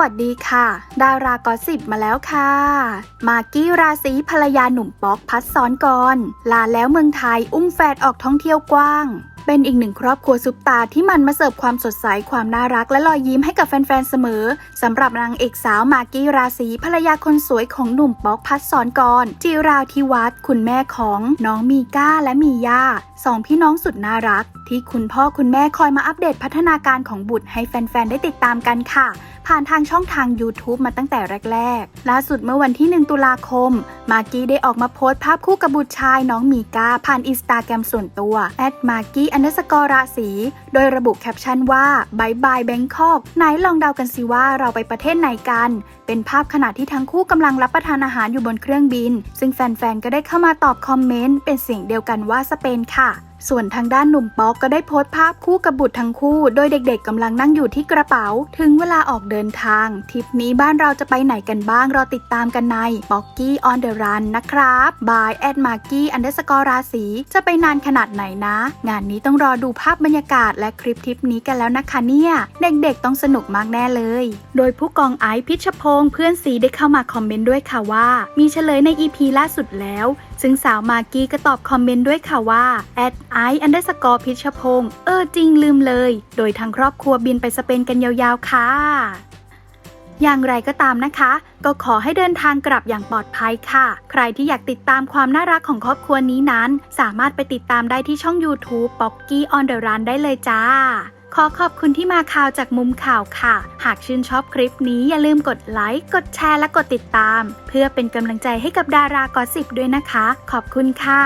วัสดีค่ะ ดารากอสิบมาแล้วค่ะ มากกี้ราศีภรรยาหนุ่มป๊อกพัดซ้อนกรลาแล้วเมืองไทยอุ้มแฟดออกท่องเที่ยวกว้าง เป็นอีกหนึ่งครอบครัวซุปตาที่มันมาเสิร์ฟความสดใส ความน่ารักและรอยยิ้มให้กับแฟน ๆ เสมอสำหรับนางเอกสาวมากกี้ราศีภรรยาคนสวยของหนุ่มป๊อกพัดสอนกรจิราธิวัฒน์คุณแม่ของน้องมีก้าและมีย่าสองพี่น้องสุดน่ารัก ที่คุณพ่อคุณแม่คอยมาอัปเดตพัฒนาการของบุตรให้แฟน ๆ ได้ติดตามกันค่ะผ่านทางช่องทาง YouTube มาตั้งแต่แรก ๆ ล่าสุดเมื่อวันที่ 1 ตุลาคม มากกี้ได้ออกมาโพสต์ภาพคู่กับบุตรชายน้องมีกาผ่านอินสตาแกรมส่วนตัวแอดมากกี้อันเดสกอร์ราศีโดยระบุแคปชั่นว่าบายบายแบงคอกไหนลองเดากันสิว่าเราไปประเทศไหนกัน เป็นภาพขณะที่ทั้งคู่กำลังรับประทานอาหารอยู่บนเครื่องบิน ซึ่งแฟนๆ ก็ได้เข้ามาตอบคอมเมนต์เป็นเสียงเดียวกันว่าสเปนค่ะ ส่วนทางด้านหนุ่มป๊อกก็ได้โพสต์ภาพคู่กับบุตรทั้งคู่ โดยเด็กๆกำลังนั่งอยู่ที่กระเป๋า ถึงเวลาออกเดินทางทริปนี้บ้านเราจะไปไหนกันบ้างรอติดตามกันใน p o c k y on the run นนะครับ by at m a r k y underscore ราศีจะไปนานขนาดไหนนะ งานนี้ต้องรอดูภาพบรรยากาศและคลิปทริปนี้กันแล้วนะคะเนี่ย เด็กๆต้องสนุกมากแน่เลย โดยผู้กองไอซ์พิชพงศ์เพื่อนซีได้เข้ามาคอมเมนต์ด้วยค่ะว่า มีเฉลยใน EP ล่าสุดแล้ว ซึ่งสาวมากกี้ก็ตอบคอมเมนต์ด้วยค่ะว่า at i underscore พิชพงศ์เออจริงลืมเลย โดยทางครอบครัวบินไปสเปนกันยาวๆค่ะ อย่างไรก็ตามนะคะ ก็ขอให้เดินทางกลับอย่างปลอดภัยค่ะ ใครที่อยากติดตามความน่ารักของครอบครัวนี้นั้น สามารถไปติดตามได้ที่ช่อง YouTube p o c k y on the run ได้เลยจ้า ขอขอบคุณที่มาข่าวจากมุมข่าวค่ะ หากชื่นชอบคลิปนี้อย่าลืมกดไลค์ กดแชร์และกดติดตาม เพื่อเป็นกำลังใจให้กับดารากอสิบด้วยนะคะ ขอบคุณค่ะ